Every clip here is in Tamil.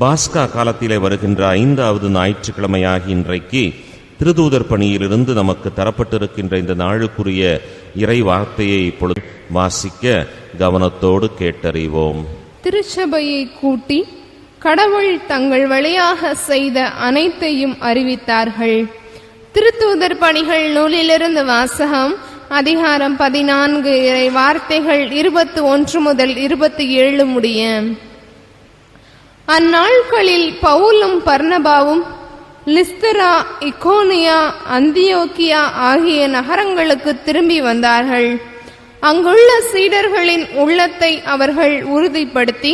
பாஸ்கா காலத்திலே வருகின்ற ஐந்தாவது ஞாயிற்றுக்கிழமையாகி இன்றைக்கு திருதூதர் பணியிலிருந்து நமக்கு தரப்பட்டிருக்கின்ற இந்த நாளுக்குரிய இறை வார்த்தையை இப்பொழுது வாசிக்க கவனத்தோடு கேட்டறிவோம். திருச்சபையை கூட்டி கடவுள் தங்கள் வழியாக செய்த அனைத்தையும் அறிவித்தார்கள். திருத்தூதர் பணிகள் நூலிலிருந்து வாசகம் அதிகாரம் பதினான்கு இறை வார்த்தைகள் இருபத்தி ஒன்று முதல் இருபத்தி ஏழு முடியும் அந்நாட்களில் பவுலும் பர்ணபாவும் லிஸ்தரா இக்கோனியா அந்தியோக்கியா ஆகிய நகரங்களுக்கு திரும்பி வந்தார்கள். அங்குள்ள சீடர்களின் உள்ளத்தை அவர்கள் உறுதிப்படுத்தி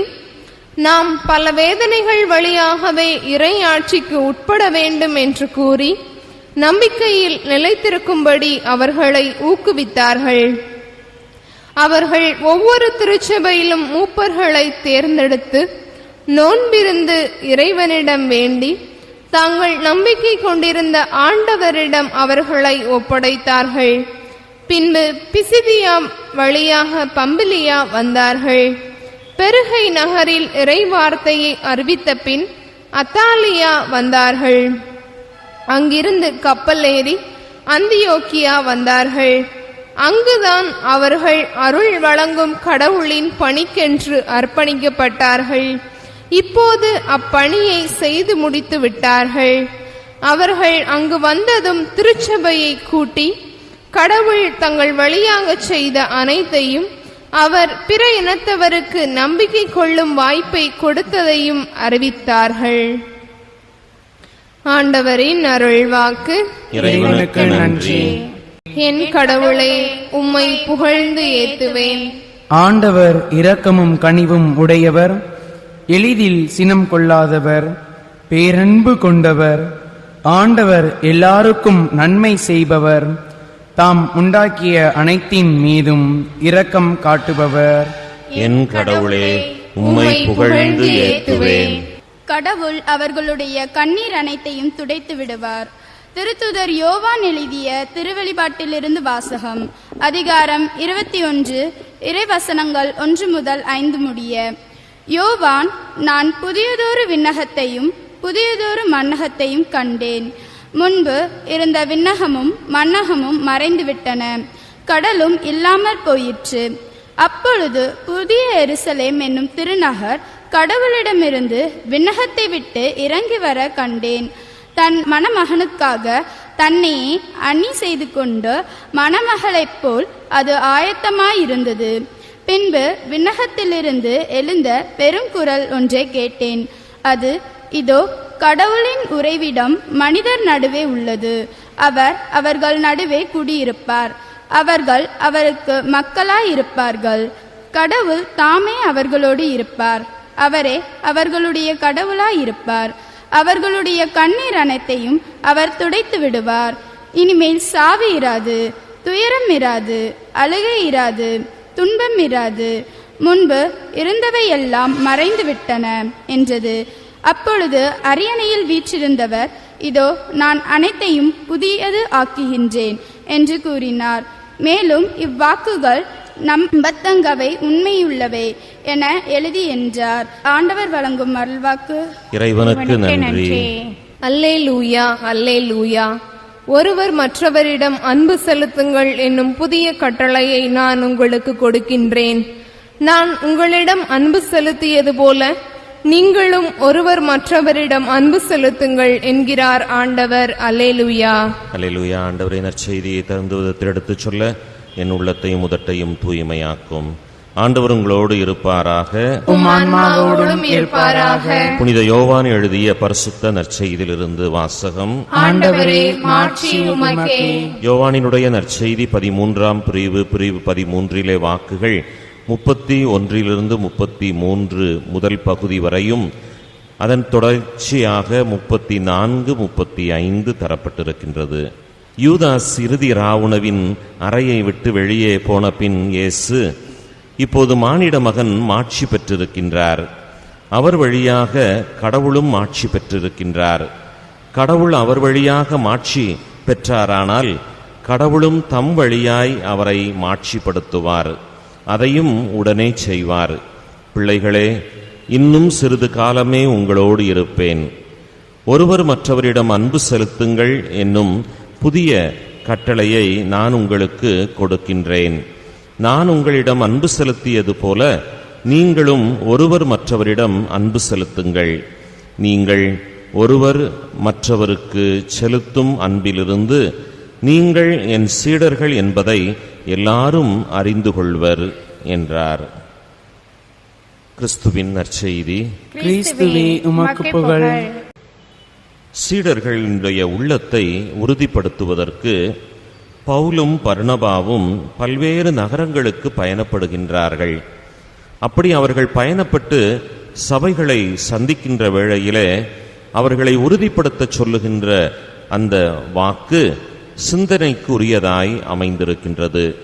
நாம் பல வேதனைகள் வழியாகவே இறை ஆட்சிக்கு உட்பட வேண்டும் என்று கூறி நம்பிக்கையில் நிலைத்திருக்கும்படி அவர்களை ஊக்குவித்தார்கள். அவர்கள் ஒவ்வொரு திருச்சபையிலும் மூப்பர்களை தேர்ந்தெடுத்து நோன்பிருந்து இறைவனிடம் வேண்டி தாங்கள் நம்பிக்கை கொண்டிருந்த ஆண்டவரிடம் அவர்களை ஒப்படைத்தார்கள். பின்பு பிசிதியா வழியாக பம்பிலியா வந்தார்கள். பெருகை நகரில் இறைவார்த்தையை அறிவித்த பின் அத்தாலியா வந்தார்கள். அங்கிருந்து கப்பல் ஏறி அந்தியோக்கியா வந்தார்கள். அங்குதான் அவர்கள் அருள் வழங்கும் கடவுளின் பணிக்கென்று அர்ப்பணிக்கப்பட்டார்கள். இப்போது அப்பணியை செய்து முடித்து விட்டார்கள். அவர்கள் அங்கு வந்ததும் திருச்சபையை கூட்டி கடவுள் தங்கள் வழியாகச் செய்த அனைத்தையும் அவர் பிற இனத்தவருக்கு நம்பிக்கை கொள்ளும் வாய்ப்பை கொடுத்ததையும் அறிவித்தார்கள். ஆண்டவரின் அருள்வாக்கு இறைவனுக்கு நன்றி. என் கடவுளே உம்மை புகழ்ந்து ஏத்துவேன். ஆண்டவர் இரக்கமும் கனிவும் உடையவர். எளிதில் சினம் கொள்ளாதவர் பேரன்பு கொண்டவர் ஆண்டவர் எல்லாருக்கும் நன்மை செய்பவர் தாம் உண்டாக்கிய அனைத்தின் மீதும் இரக்கம் காட்டுபவர். என் கடவுளே உம்மை புகழ்ந்து ஏத்துவேன். கடவுள் அவர்களுடைய கண்ணீர் அனைத்தையும் துடைத்து விடுவார். திருத்துதர் யோவான் எழுதிய திருவெளிப்பாட்டிலிருந்து வாசகம் அதிகாரம் இருபத்தி ஒன்று இறைவசனங்கள் ஒன்று முதல் ஐந்து முடிய. யோவான் நான் புதியதொரு விண்ணகத்தையும் புதியதொரு மன்னகத்தையும் கண்டேன். முன்பு இருந்த விண்ணகமும் மன்னகமும் மறைந்துவிட்டன. கடலும் இல்லாமற் போயிற்று. அப்பொழுது புதிய எருசலேம் என்னும் திருநகர் கடவுளிடமிருந்து விண்ணகத்தை விட்டு இறங்கி வர கண்டேன். தன் மணமகனுக்காக தன்னையே அணி செய்து கொண்டு மணமகளைப் போல் அது ஆயத்தமாயிருந்தது. பின்பு விண்ணகத்திலிருந்து எழுந்த பெருங்குரல் ஒன்றை கேட்டேன். அது இதோ கடவுளின் உறைவிடம் மனிதர் நடுவே உள்ளது. அவர் அவர்கள் நடுவே குடியிருப்பார். அவர்கள் அவருக்கு மக்களாயிருப்பார்கள் கடவுள் தாமே அவர்களோடு இருப்பார். அவரே அவர்களுடைய கடவுளாயிருப்பார் அவர்களுடைய கண்ணீர் அனைத்தையும் அவர் துடைத்து விடுவார். இனிமேல் சாவு இராது துயரம் இராது அழுகை இராது. துன்பம் இராது. முன்பு இருந்தவையெல்லாம் மறைந்து விட்டன என்றது. அப்பொழுது அரியணையில் வீற்றிருந்தவர் இதோ நான் அனைத்தையும் புதியது ஆக்குகின்றேன் என்று கூறினார். மேலும் இவ்வாக்குகள் நம்பத்தங்கவை உண்மையுள்ளவை என எழுதி என்றார். ஆண்டவர் வழங்கும் அருள்வாக்கு. இறைவனுக்கு நன்றி. அல்லே லூயா அல்லே லூயா ஒருவர் மற்றவரிடம் அன்பு செலுத்துங்கள் என்னும் புதிய கட்டளையை நான் உங்களுக்கு கொடுக்கின்றேன். நான் உங்களிடம் அன்பு செலுத்தியது போல நீங்களும் ஒருவர் மற்றவரிடம் அன்பு செலுத்துங்கள் என்கிறார் ஆண்டவர். அலேலுயா அலேலுயா ஆண்டவரின் நற்செய்தியை திறந்து விதத்தில் எடுத்துச் சொல்ல என் உள்ளத்தையும் உதட்டையும் தூய்மையாக்கும். ஆண்டவர் உங்களோடு இருப்பாராக. உம் ஆன்மாவோடும் இருப்பாராக. புனித யோவான் எழுதிய பரிசுத்த நற்செய்தியிலிருந்து வாசகம். ஆண்டவரே மாட்சி உமக்கே. யோவானினுடைய நற்செய்தி பதிமூன்றாம் பிரிவு பிரிவு பதிமூன்றிலே வாக்குகள் முப்பத்தி ஒன்றிலிருந்து முப்பத்தி மூன்று முதல் பகுதி வரையும் அதன் தொடர்ச்சியாக முப்பத்தி நான்கு முப்பத்தி ஐந்து தரப்பட்டிருக்கின்றது. யூதாஸ் இறுதி ராவுணவின் அறையை விட்டு வெளியே போன பின் இயேசு இப்போது மானிட மகன் மாட்சி பெற்றிருக்கின்றார். அவர் வழியாக கடவுளும் மாட்சி பெற்றிருக்கின்றார். கடவுள் அவர் வழியாக மாட்சி பெற்றாரானால் கடவுளும் தம் வழியாய் அவரை மாட்சிப்படுத்துவார். அதையும் உடனே செய்வார். பிள்ளைகளே இன்னும் சிறிது காலமே உங்களோடு இருப்பேன். ஒருவர் மற்றவரிடம் அன்பு செலுத்துங்கள் என்னும் புதிய கட்டளையை நான் உங்களுக்கு கொடுக்கின்றேன். நான் உங்களிடம் அன்பு செலுத்தியது போல நீங்களும் ஒருவர் மற்றவரிடம் அன்பு செலுத்துங்கள். நீங்கள் ஒருவர் மற்றவருக்கு செலுத்தும் அன்பிலிருந்து நீங்கள் என் சீடர்கள் என்பதை எல்லாரும் அறிந்து கொள்வர் என்றார். கிறிஸ்துவின் நற்செய்தி. கிறிஸ்துவே உமக்கு புகழ். சீடர்களுடைய உள்ளத்தை உறுதிப்படுத்துவதற்கு பவுலும் பர்ணபாவும் பல்வேறு நகரங்களுக்கு பயணப்படுகின்றார்கள். அப்படி அவர்கள் பயணப்பட்டு சபைகளை சந்திக்கின்ற வேளையிலே அவர்களை உறுதிப்படுத்தச் சொல்லுகின்ற அந்த வாக்கு சிந்தனைக்கு உரியதாய் அமைந்திருக்கின்றது.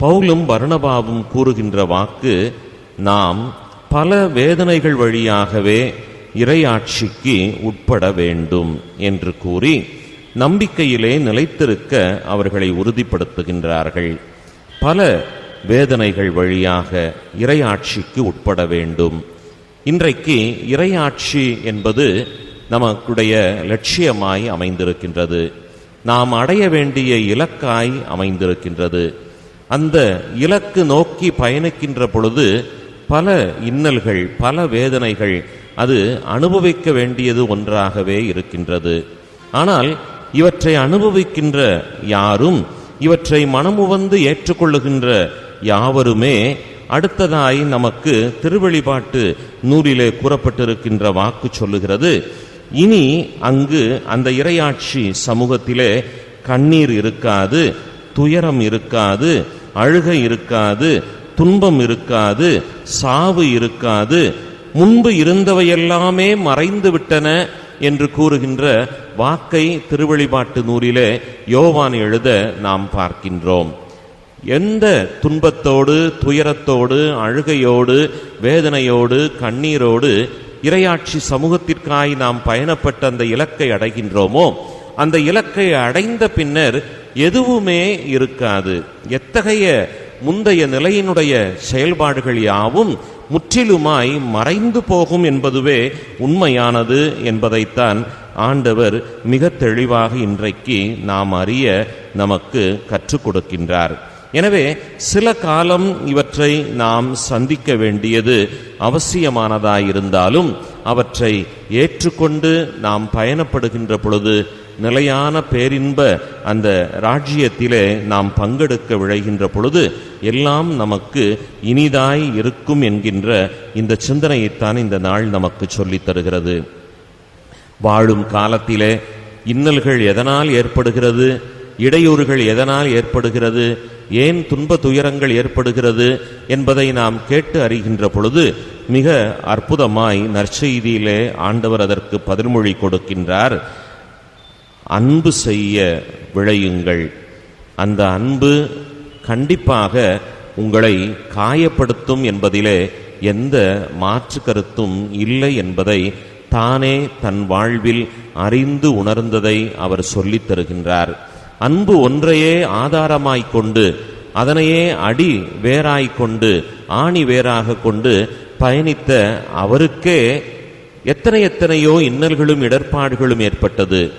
பவுலும் பர்ணபாவும் கூறுகின்ற வாக்கு நாம் பல வேதனைகள் வழியாகவே இறையாட்சிக்கு உட்பட வேண்டும் என்று கூறி நம்பிக்கையிலே நிலைத்திருக்க அவர்களை உறுதிப்படுத்துகின்றார்கள். பல வேதனைகள் வழியாக இறையாட்சிக்கு உட்பட வேண்டும். இன்றைக்கு இறையாட்சி என்பது நமக்குடைய லட்சியமாய் அமைந்திருக்கின்றது. நாம் அடைய வேண்டிய இலக்காய் அமைந்திருக்கின்றது. அந்த இலக்கு நோக்கி பயணிக்கின்ற பொழுது பல இன்னல்கள் பல வேதனைகள் அது அனுபவிக்க வேண்டியது ஒன்றாகவே இருக்கின்றது. ஆனால் இவற்றை அனுபவிக்கின்ற யாரும் இவற்றை மனமுவந்து ஏற்றுக்கொள்ளுகின்ற யாவருமே அடுத்ததாய் நமக்கு திருவெளிப்பாட்டு நூலிலே கூறப்பட்டிருக்கின்ற வாக்கு சொல்லுகிறது. இனி அங்கு அந்த இறையாட்சி சமூகத்திலே கண்ணீர் இருக்காது துயரம் இருக்காது அழுகை இருக்காது துன்பம் இருக்காது சாவு இருக்காது முன்பு இருந்தவையெல்லாமே மறைந்து விட்டன என்று கூறுகின்ற வாக்கை திருவழிபாட்டு நூலிலே யோவான் எழுத நாம் பார்க்கின்றோம். எந்த துன்பத்தோடு துயரத்தோடு அழுகையோடு வேதனையோடு கண்ணீரோடு இரையாட்சி சமூகத்திற்காய் நாம் பயணப்பட்ட அந்த இலக்கை அடைகின்றோமோ அந்த இலக்கை அடைந்த பின்னர் எதுவுமே இருக்காது. எத்தகைய முந்தைய நிலையினுடைய செயல்பாடுகள் யாவும் முற்றிலுமாய் மறைந்து போகும் என்பதுவே உண்மையானது என்பதைத்தான் ஆண்டவர் மிக தெளிவாக இன்றைக்கு நாம் அறிய நமக்கு கற்றுக் கொடுக்கின்றார். எனவே சில காலம் இவற்றை நாம் சந்திக்க வேண்டியது அவசியமானதாயிருந்தாலும் அவற்றை ஏற்றுக்கொண்டு நாம் பயணப்படுகின்ற பொழுது நிலையான பேரின்ப அந்த ராஜ்யத்திலே நாம் பங்கெடுக்க விழைகின்ற பொழுது எல்லாம் நமக்கு இனிதாய் இருக்கும் என்கின்ற இந்த சிந்தனையைத்தான் இந்த நாள் நமக்கு சொல்லித் தருகிறது. வாழும் காலத்திலே இன்னல்கள் எதனால் ஏற்படுகிறது? இடையூறுகள் எதனால் ஏற்படுகிறது? ஏன் துன்ப துயரங்கள் ஏற்படுகிறது? என்பதை நாம் கேட்டு அறிகின்ற பொழுது மிக அற்புதமாய் நற்செய்தியிலே ஆண்டவர் அதற்கு பதில்மொழி கொடுக்கின்றார். அன்பு செய்ய விளையுங்கள் அந்த அன்பு கண்டிப்பாக உங்களை காயப்படுத்தும் என்பதிலே எந்த மாற்று கருத்தும் இல்லை என்பதை தானே தன் வாழ்வில் அறிந்து உணர்ந்ததை அவர் சொல்லித் தருகின்றார். அன்பு ஒன்றையே ஆதாரமாய்க் கொண்டு அதனையே அடி வேராய்க் கொண்டு ஆணி வேறாக கொண்டு பயணித்த அவருக்கே எத்தனை எத்தனையோ இன்னல்களும் இடர்பாடுகளும் ஏற்பட்டது.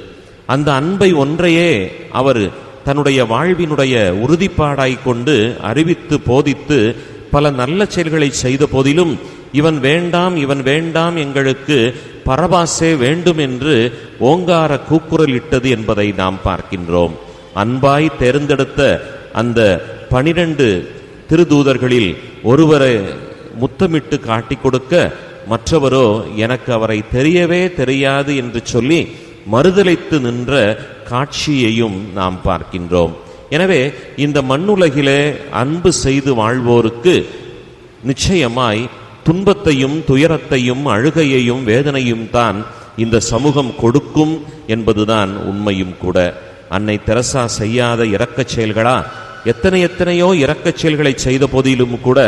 அந்த அன்பை ஒன்றையே அவர் தன்னுடைய வாழ்வினுடைய உறுதிப்பாடாய்க் கொண்டு அறிவித்து போதித்து பல நல்ல செயல்களை செய்த போதிலும் இவன் வேண்டாம் இவன் வேண்டாம் எங்களுக்கு பரபாசே வேண்டும் என்று ஓங்கார கூக்குரலிட்டது என்பதை நாம் பார்க்கின்றோம். அன்பாய் தேர்ந்தெடுத்த அந்த பனிரெண்டு திருதூதர்களில் ஒருவரை முத்தமிட்டு காட்டிக் கொடுக்க மற்றவரோ எனக்கு அவரை தெரியவே தெரியாது என்று சொல்லி மறுதலைத்து நின்ற காட்சியையும் நாம் பார்க்கின்றோம். எனவே இந்த மண்ணுலகிலே அன்பு செய்து வாழ்வோருக்கு நிச்சயமாய் துன்பத்தையும் துயரத்தையும் அழுகையையும் வேதனையும் தான் இந்த சமூகம் கொடுக்கும் என்பதுதான் உண்மையும் கூட. அன்னை தெரசா செய்யாத இரக்கச் செயல்களா? எத்தனை எத்தனையோ இரக்கச் செயல்களை செய்த போதிலும் கூட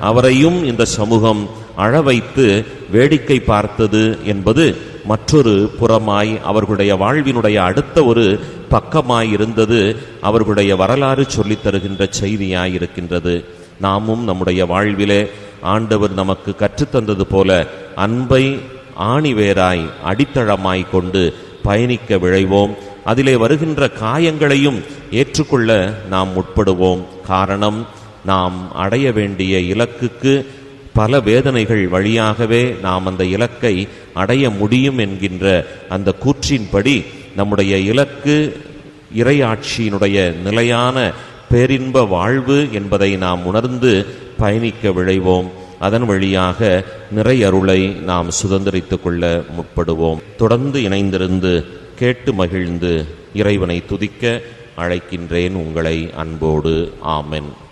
அவரையும் இந்த சமூகம் அழ வைத்து வேடிக்கை பார்த்தது என்பது மற்றொரு புறமாய் அவர்களுடைய வாழ்வினுடைய அடுத்த ஒரு பக்கமாய் இருந்தது அவர்களுடைய வரலாறு சொல்லித் தருகின்ற செய்தியாய் இருக்கின்றது நாமும் நம்முடைய வாழ்விலே ஆண்டவர் நமக்கு கற்றுத்தந்தது போல அன்பை ஆணிவேராய் அடித்தளமாய் கொண்டு பயணிக்க விழைவோம். அதிலே வருகின்ற காயங்களையும் ஏற்றுக்கொள்ள நாம் முற்படுவோம். காரணம் நாம் அடைய வேண்டிய இலக்குக்கு பல வேதனைகள் வழியாகவே நாம் அந்த இலக்கை அடைய முடியும் என்கின்ற அந்த கூற்றின்படி நம்முடைய இலக்கு இறையாட்சியினுடைய நிலையான பேரின்ப வாழ்வு என்பதை நாம் உணர்ந்து பயணிக்க விழைவோம். அதன் வழியாக நிறையருளை நாம் சுதந்திரித்துக் கொள்ள முற்படுவோம். தொடர்ந்து இணைந்திருந்து கேட்டு மகிழ்ந்து இறைவனை துதிக்க அழைக்கின்றேன் உங்களை அன்போடு. ஆமென்.